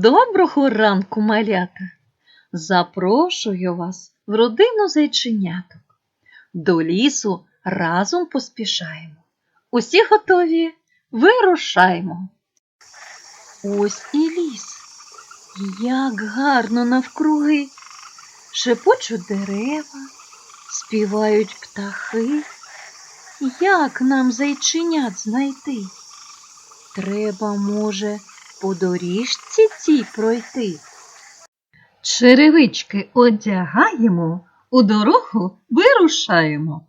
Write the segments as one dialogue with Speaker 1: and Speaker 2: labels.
Speaker 1: Доброго ранку, малята! Запрошую вас в родину зайченяток. До лісу разом поспішаємо. Усі готові? Вирушаємо. Ось і ліс. Як гарно навкруги. Шепочуть дерева, співають птахи. Як нам зайченят знайти? Треба, може, по доріжці цій пройти. Черевички одягаємо, у дорогу вирушаємо.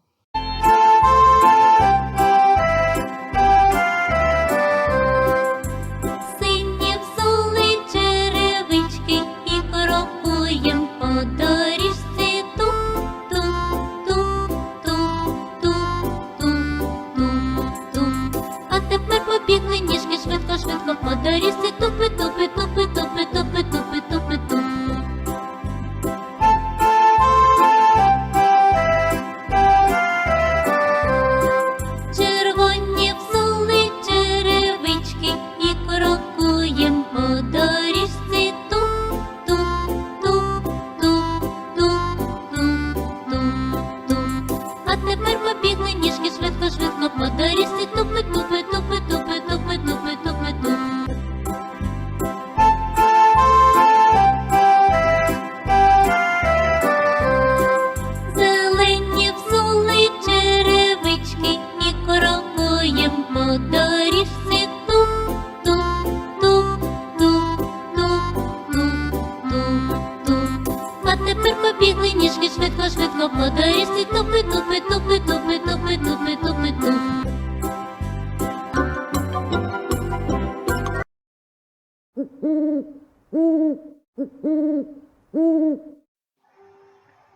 Speaker 2: Тупи, тупи, тупи, тупи, тупи, тупи, тупи, туп.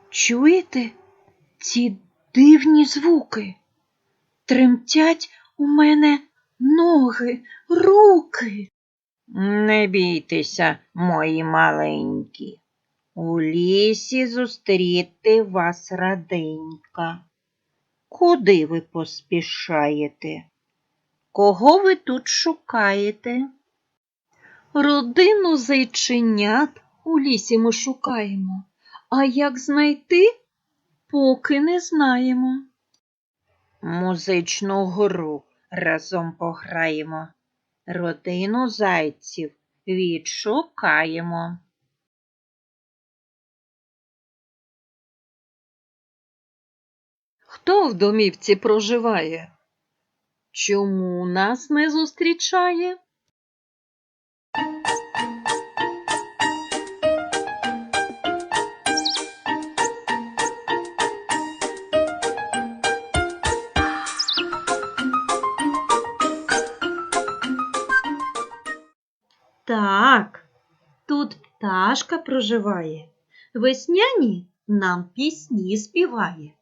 Speaker 1: Чуєте ці дивні звуки? Тремтять у мене ноги, руки.
Speaker 3: Не бійтеся, мої маленькі. У лісі зустріти вас раденька. Куди ви поспішаєте? Кого ви тут шукаєте?
Speaker 1: Родину зайченят у лісі ми шукаємо, а як знайти, поки не знаємо.
Speaker 3: Музичну гру разом пограємо. Родину зайців відшукаємо.
Speaker 1: Хто в домівці проживає? Чому нас не зустрічає? Так, тут пташка проживає. Весняні нам пісні співає.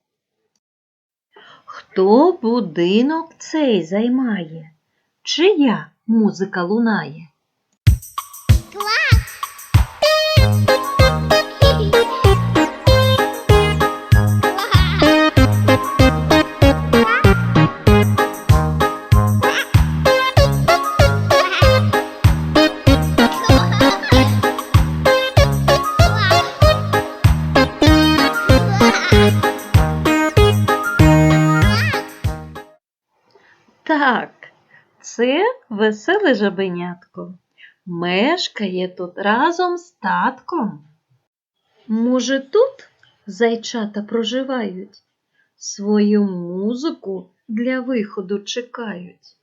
Speaker 1: Хто будинок цей займає? Чия музика лунає? Це веселе жабенятко. Мешкає тут разом з татком. Може, тут зайчата проживають, свою музику для виходу чекають.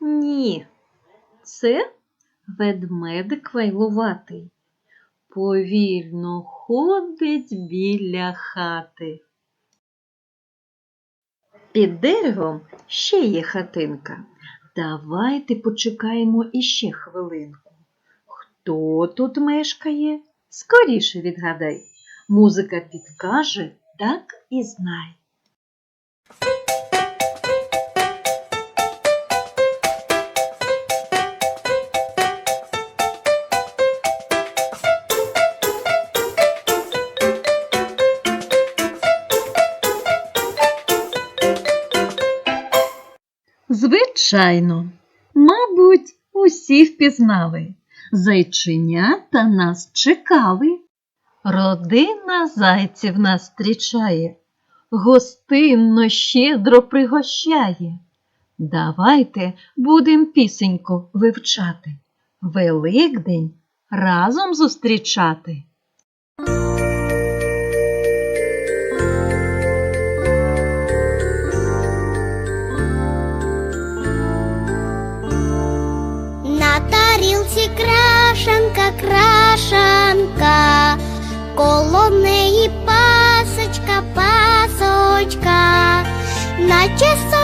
Speaker 1: Ні, це ведмедик вайлуватий. Повільно ходить біля хати. Під деревом ще є хатинка. Давайте почекаємо іще хвилинку. Хто тут мешкає? Скоріше відгадай. Музика підкаже, так і знай. Звичайно, мабуть, усі впізнали. Зайченята нас чекали. Родина зайців нас зустрічає, гостинно щедро пригощає. Давайте будем пісеньку вивчати, Великдень разом зустрічати.
Speaker 2: I just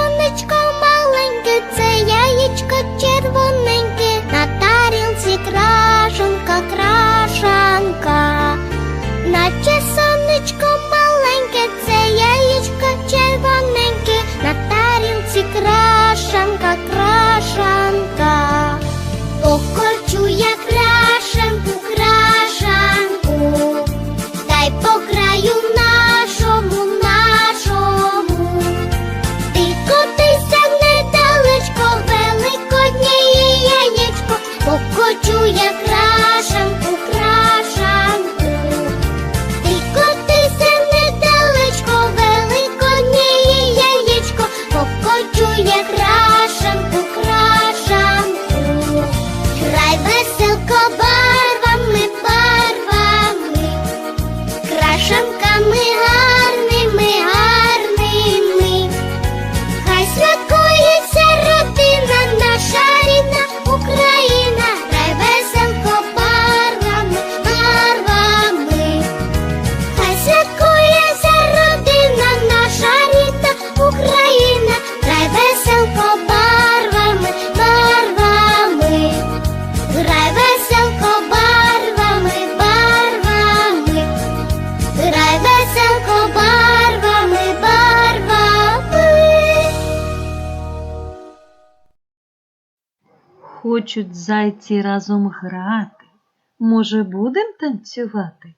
Speaker 1: Хочуть зайці разом грати. Може, будем танцювати?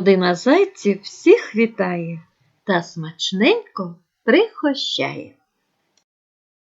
Speaker 1: Родина зайців всіх вітає та смачненько прихощає.